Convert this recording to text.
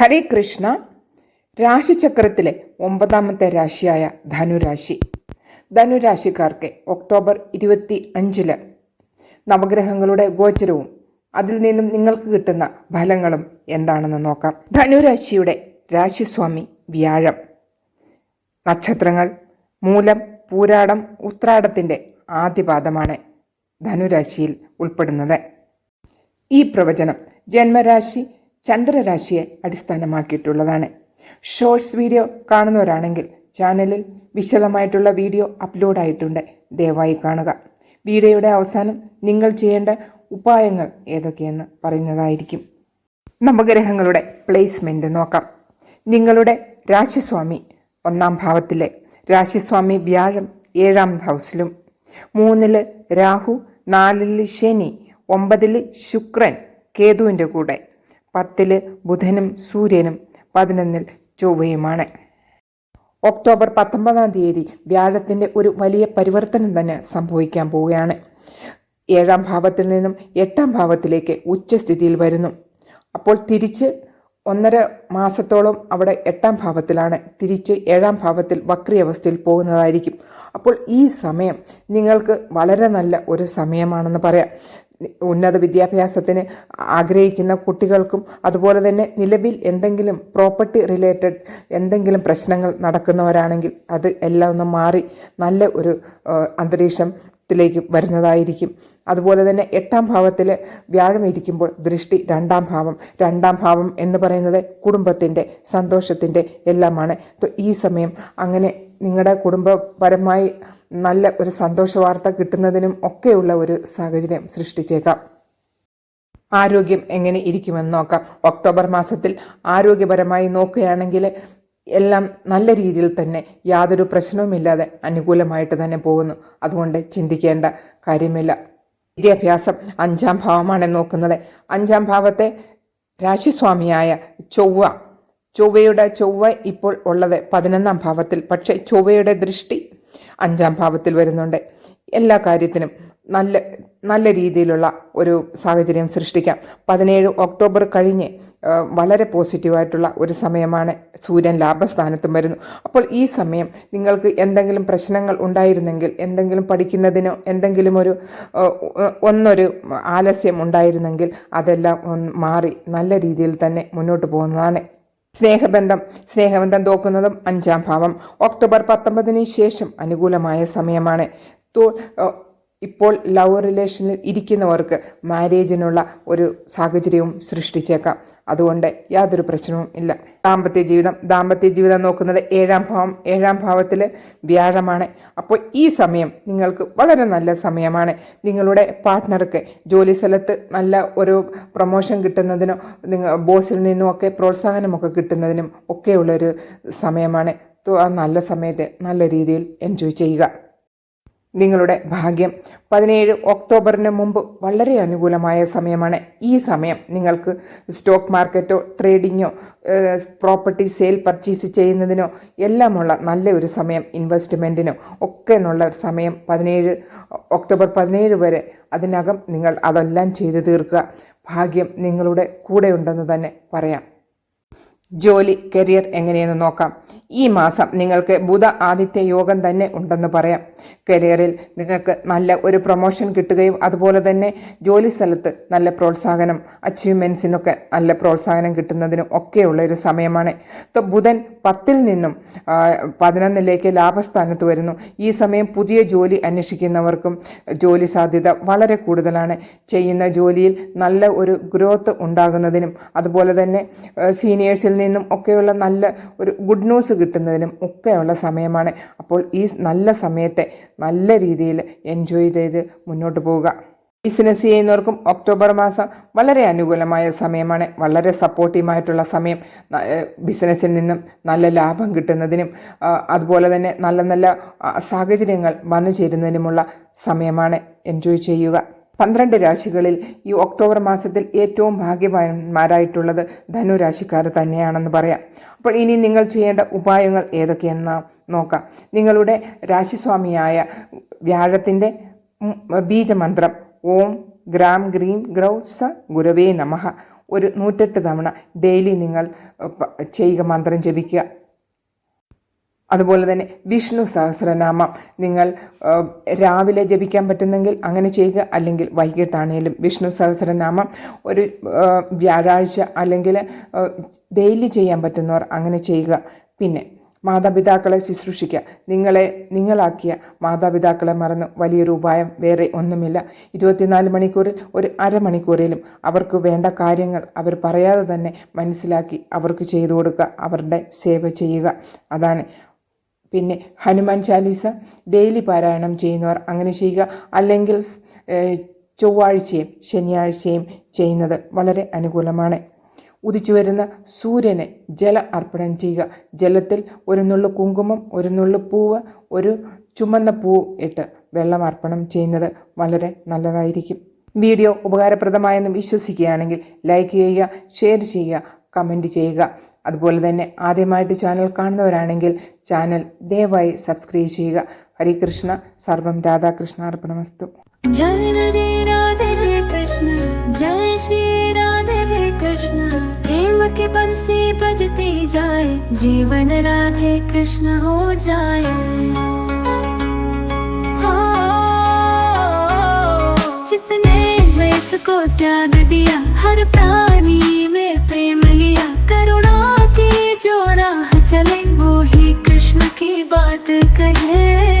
ഹരേ കൃഷ്ണ. രാശിചക്രത്തിലെ ഒമ്പതാമത്തെ രാശിയായ ധനുരാശി. ധനുരാശിക്കാർക്ക് ഒക്ടോബർ ഇരുപത്തി അഞ്ചിൽ നവഗ്രഹങ്ങളുടെ ഗോചരവും അതിൽ നിന്നും നിങ്ങൾക്ക് കിട്ടുന്ന ഫലങ്ങളും എന്താണെന്ന് നോക്കാം. ധനുരാശിയുടെ രാശിസ്വാമി വ്യാഴം. നക്ഷത്രങ്ങൾ മൂലം പൂരാടം ഉത്രാടത്തിന്റെ ആദ്യപാദമാണ് ധനുരാശിയിൽ ഉൾപ്പെടുന്നത്. ഈ പ്രവചനം ജന്മരാശി ചന്ദ്രരാശിയെ അടിസ്ഥാനമാക്കിയിട്ടുള്ളതാണ്. ഷോർട്സ് വീഡിയോ കാണുന്നവരാണെങ്കിൽ ചാനലിൽ വിശദമായിട്ടുള്ള വീഡിയോ അപ്ലോഡായിട്ടുണ്ട് ദയവായി കാണുക. വീഡിയോയുടെ അവസാനം നിങ്ങൾ ചെയ്യേണ്ട ഉപായങ്ങൾ ഏതൊക്കെയെന്ന് പറയുന്നതായിരിക്കും. നവഗ്രഹങ്ങളുടെ പ്ലേസ്മെന്റ് നോക്കാം. നിങ്ങളുടെ രാശിസ്വാമി ഒന്നാം ഭാവത്തിലെ രാശിസ്വാമി വ്യാഴം ഏഴാം ഹൗസിലും മൂന്നിൽ രാഹു നാലിൽ ശനി ഒമ്പതിൽ ശുക്രൻ കേതുവിന്റെ കൂടെ പത്തിൽ ബുധനും സൂര്യനും പതിനൊന്നിൽ ചൊവ്വയുമാണ്. ഒക്ടോബർ പത്തൊമ്പതാം തീയതി വ്യാഴത്തിന്റെ ഒരു വലിയ പരിവർത്തനം തന്നെ സംഭവിക്കാൻ പോവുകയാണ്. ഏഴാം ഭാവത്തിൽ നിന്നും എട്ടാം ഭാവത്തിലേക്ക് ഉച്ചസ്ഥിതിയിൽ വരുന്നു. അപ്പോൾ തിരിച്ച് ഒന്നര മാസത്തോളം അവിടെ എട്ടാം ഭാവത്തിലാണ്. തിരിച്ച് ഏഴാം ഭാവത്തിൽ വക്രി അവസ്ഥയിൽ പോകുന്നതായിരിക്കും. അപ്പോൾ ഈ സമയം നിങ്ങൾക്ക് വളരെ നല്ല ഒരു സമയമാണെന്ന് പറയാം. ഉന്നത വിദ്യാഭ്യാസത്തിന് ആഗ്രഹിക്കുന്ന കുട്ടികൾക്കും അതുപോലെ തന്നെ നിലവിൽ എന്തെങ്കിലും പ്രോപ്പർട്ടി റിലേറ്റഡ് എന്തെങ്കിലും പ്രശ്നങ്ങൾ നടക്കുന്നവരാണെങ്കിൽ അത് എല്ലാം ഒന്ന് മാറി നല്ല ഒരു അന്തരീക്ഷത്തിലേക്ക് വരുന്നതായിരിക്കും. അതുപോലെ തന്നെ എട്ടാം ഭാവത്തിൽ വ്യാഴം ഇരിക്കുമ്പോൾ ദൃഷ്ടി രണ്ടാം ഭാവം. രണ്ടാം ഭാവം എന്ന് പറയുന്നത് കുടുംബത്തിന്റെ സന്തോഷത്തിന്റെ എല്ലാമാണ്. ഈ സമയം അങ്ങനെ നിങ്ങളുടെ കുടുംബപരമായി നല്ല ഒരു സന്തോഷ വാർത്ത കിട്ടുന്നതിനും ഒക്കെയുള്ള ഒരു സാഹചര്യം സൃഷ്ടിച്ചേക്കാം. ആരോഗ്യം എങ്ങനെ ഇരിക്കുമെന്ന് നോക്കാം. ഒക്ടോബർ മാസത്തിൽ ആരോഗ്യപരമായി നോക്കുകയാണെങ്കിൽ എല്ലാം നല്ല രീതിയിൽ തന്നെ യാതൊരു പ്രശ്നവുമില്ലാതെ അനുകൂലമായിട്ട് തന്നെ പോകുന്നു. അതുകൊണ്ട് ചിന്തിക്കേണ്ട കാര്യമില്ല. വിദ്യാഭ്യാസം അഞ്ചാം ഭാവമാണ് നോക്കുന്നത്. അഞ്ചാം ഭാവത്തെ രാശിസ്വാമിയായ ചൊവ്വ. ചൊവ്വയുടെ ചൊവ്വ ഇപ്പോൾ ഉള്ളത് പതിനൊന്നാം ഭാവത്തിൽ. പക്ഷേ ചൊവ്വയുടെ ദൃഷ്ടി അഞ്ചാം ഭാവത്തിൽ വരുന്നുണ്ട്. എല്ലാ കാര്യത്തിനും നല്ല നല്ല രീതിയിലുള്ള ഒരു സാഹചര്യം സൃഷ്ടിക്കാം. പതിനേഴ് ഒക്ടോബർ കഴിഞ്ഞ് വളരെ പോസിറ്റീവായിട്ടുള്ള ഒരു സമയമാണ് സൂര്യൻ ലാഭസ്ഥാനത്തും വരുന്നു. അപ്പോൾ ഈ സമയം നിങ്ങൾക്ക് എന്തെങ്കിലും പ്രശ്നങ്ങൾ ഉണ്ടായിരുന്നെങ്കിൽ എന്തെങ്കിലും പഠിക്കുന്നതിനോ എന്തെങ്കിലും ഒരു ഒന്നൊരു ആലസ്യം ഉണ്ടായിരുന്നെങ്കിൽ അതെല്ലാം മാറി നല്ല രീതിയിൽ തന്നെ മുന്നോട്ട് പോകുന്നതാണ് സ്നേഹബന്ധം സ്നേഹബന്ധം തോക്കുന്നതും അഞ്ചാം ഭാവം. ഒക്ടോബർ പത്തൊമ്പതിന് ശേഷം അനുകൂലമായ സമയമാണ്. ഇപ്പോൾ ലവ് റിലേഷനിൽ ഇരിക്കുന്നവർക്ക് മാരേജിനുള്ള ഒരു സാഹചര്യവും സൃഷ്ടിച്ചേക്കാം. അതുകൊണ്ട് യാതൊരു പ്രശ്നവും ഇല്ല. ദാമ്പത്യ ജീവിതം ദാമ്പത്യ ജീവിതം നോക്കുന്നത് ഏഴാം ഭാവം ഏഴാം ഭാവത്തിൽ വ്യാഴമാണ്. അപ്പോൾ ഈ സമയം നിങ്ങൾക്ക് വളരെ നല്ല സമയമാണ്. നിങ്ങളുടെ പാർട്ട്ണർക്ക് ജോലി സ്ഥലത്ത് നല്ല ഒരു പ്രൊമോഷൻ കിട്ടുന്നതിനോ നിങ്ങൾ ബോസിൽ നിന്നുമൊക്കെ പ്രോത്സാഹനമൊക്കെ കിട്ടുന്നതിനും ഒക്കെയുള്ളൊരു സമയമാണ്. നല്ല സമയത്തെ നല്ല രീതിയിൽ എൻജോയ് ചെയ്യുക. നിങ്ങളുടെ ഭാഗ്യം. പതിനേഴ് ഒക്ടോബറിന് മുമ്പ് വളരെ അനുകൂലമായ സമയമാണ്. ഈ സമയം നിങ്ങൾക്ക് സ്റ്റോക്ക് മാർക്കറ്റോ ട്രേഡിങ്ങോ പ്രോപ്പർട്ടി സെയിൽ പർച്ചേസ് ചെയ്യുന്നതിനോ എല്ലാമുള്ള നല്ല ഒരു സമയം ഇൻവെസ്റ്റ്മെന്റിനോ ഒക്കെ എന്നുള്ള സമയം പതിനേഴ് ഒക്ടോബർ പതിനേഴ് വരെ അതിനകം നിങ്ങൾ അതെല്ലാം ചെയ്തു തീർക്കുക. ഭാഗ്യം നിങ്ങളുടെ കൂടെ ഉണ്ടെന്ന് തന്നെ പറയാം. ജോലി കരിയർ എങ്ങനെയെന്ന് നോക്കാം. ഈ മാസം നിങ്ങൾക്ക് ബുധ ആദിത്യ യോഗം തന്നെ ഉണ്ടെന്ന് പറയാം. കരിയറിൽ നിങ്ങൾക്ക് നല്ല ഒരു പ്രൊമോഷൻ കിട്ടുകയും അതുപോലെ തന്നെ ജോലി സ്ഥലത്ത് നല്ല പ്രോത്സാഹനം അച്ചീവ്മെന്റ്സിനൊക്കെ നല്ല പ്രോത്സാഹനം കിട്ടുന്നതിനും ഒക്കെയുള്ള ഒരു സമയമാണ്. ബുധൻ പത്തിൽ നിന്നും പതിനൊന്നിലേക്ക് ലാഭസ്ഥാനത്ത് വരുന്നു. ഈ സമയം പുതിയ ജോലി അന്വേഷിക്കുന്നവർക്കും ജോലി സാധ്യത വളരെ കൂടുതലാണ്. ചെയ്യുന്ന ജോലിയിൽ നല്ല ഒരു ഗ്രോത്ത് ഉണ്ടാകുന്നതിനും അതുപോലെ തന്നെ സീനിയേഴ്സിൽ നിന്നും ഒക്കെയുള്ള നല്ല ഒരു ഗുഡ് ന്യൂസ് കിട്ടുന്നതിനും ഒക്കെയുള്ള സമയമാണ്. അപ്പോൾ ഈ നല്ല സമയത്തെ നല്ല രീതിയിൽ എൻജോയ് ചെയ്ത് മുന്നോട്ട് പോവുക. ബിസിനസ് ചെയ്യുന്നവർക്കും ഒക്ടോബർ മാസം വളരെ അനുകൂലമായ സമയമാണ്. വളരെ സപ്പോർട്ടീവായിട്ടുള്ള സമയം. ബിസിനസ്സിൽ നിന്നും നല്ല ലാഭം കിട്ടുന്നതിനും അതുപോലെ തന്നെ നല്ല നല്ല സാഹചര്യങ്ങൾ വന്നു ചേരുന്നതിനുമുള്ള സമയമാണ്. എൻജോയ് ചെയ്യുക. പന്ത്രണ്ട് രാശികളിൽ ഈ ഒക്ടോബർ മാസത്തിൽ ഏറ്റവും ഭാഗ്യവാന്മാരായിട്ടുള്ളത് ധനുരാശിക്കാർ തന്നെയാണെന്ന് പറയാം. അപ്പോൾ ഇനി നിങ്ങൾ ചെയ്യേണ്ട ഉപായങ്ങൾ ഏതൊക്കെയെന്ന് നോക്കാം. നിങ്ങളുടെ രാശിസ്വാമിയായ വ്യാഴത്തിന്റെ ബീജമന്ത്രം ഓം ഗ്രാം ഗ്രീം ഗ്രൗ സ ഗുരവേ നമഹ. ഒരു നൂറ്റെട്ട് തവണ ഡെയിലി നിങ്ങൾ ചെയ്യുക മന്ത്രം ജപിക്കുക. അതുപോലെ തന്നെ വിഷ്ണു സഹസ്രനാമം. നിങ്ങൾ രാവിലെ ജപിക്കാൻ പറ്റുന്നെങ്കിൽ അങ്ങനെ ചെയ്യുക. അല്ലെങ്കിൽ വൈകിട്ടാണേലും വിഷ്ണു സഹസ്രനാമം. ഒരു വ്യാഴാഴ്ച അല്ലെങ്കിൽ ഡെയിലി ചെയ്യാൻ പറ്റുന്നവർ അങ്ങനെ ചെയ്യുക. പിന്നെ മാതാപിതാക്കളെ ശുശ്രൂഷിക്കുക. നിങ്ങളെ നിങ്ങളാക്കിയ മാതാപിതാക്കളെ മറന്ന് വലിയൊരു ഉപായം വേറെ ഒന്നുമില്ല. ഇരുപത്തിനാല് മണിക്കൂറിൽ ഒരു അരമണിക്കൂറിലും അവർക്ക് വേണ്ട കാര്യങ്ങൾ അവർ പറയാതെ തന്നെ മനസ്സിലാക്കി അവർക്ക് ചെയ്തു കൊടുക്കുക. അവരുടെ സേവ ചെയ്യുക. അതാണ് പിന്നെ ഹനുമാൻ ചാലീസ ഡെയിലി പാരായണം ചെയ്യുന്നവർ അങ്ങനെ ചെയ്യുക. അല്ലെങ്കിൽ ചൊവ്വാഴ്ചയും ശനിയാഴ്ചയും ചെയ്യുന്നത് വളരെ അനുകൂലമാണ്. ഉദിച്ചു വരുന്ന സൂര്യനെ ജല അർപ്പണം ചെയ്യുക. ജലത്തിൽ ഒരു നുള്ളു കുങ്കുമം ഒരു നുള്ളു പൂവ് ഒരു ചുമന്ന പൂ ഇട്ട് വെള്ളം അർപ്പണം ചെയ്യുന്നത് വളരെ നല്ലതായിരിക്കും. വീഡിയോ ഉപകാരപ്രദമായെന്ന് വിശ്വസിക്കുകയാണെങ്കിൽ ലൈക്ക് ചെയ്യുക ഷെയർ ചെയ്യുക കമന്റ് ചെയ്യുക. അതുപോലെ തന്നെ ആദ്യമായിട്ട് ചാനൽ കാണുന്നവരാണെങ്കിൽ ചാനൽ ദയവായി സബ്സ്ക്രൈബ് ചെയ്യുക ഹരികൃഷ്ണ സർവം രാധാകൃഷ്ണ അർപ്പണമസ്തു जय रे राधे रे कृष्ण जय श्री राधे रे कृष्ण प्रेम के बंसी बजती जाए जीवन राधे कृष्ण हो जाए हाँ, जिसने वेश को त्याग दिया हर प्राणी में प्रेम लिया करुणा की जो राह चले वो ही कृष्ण की बात कहे।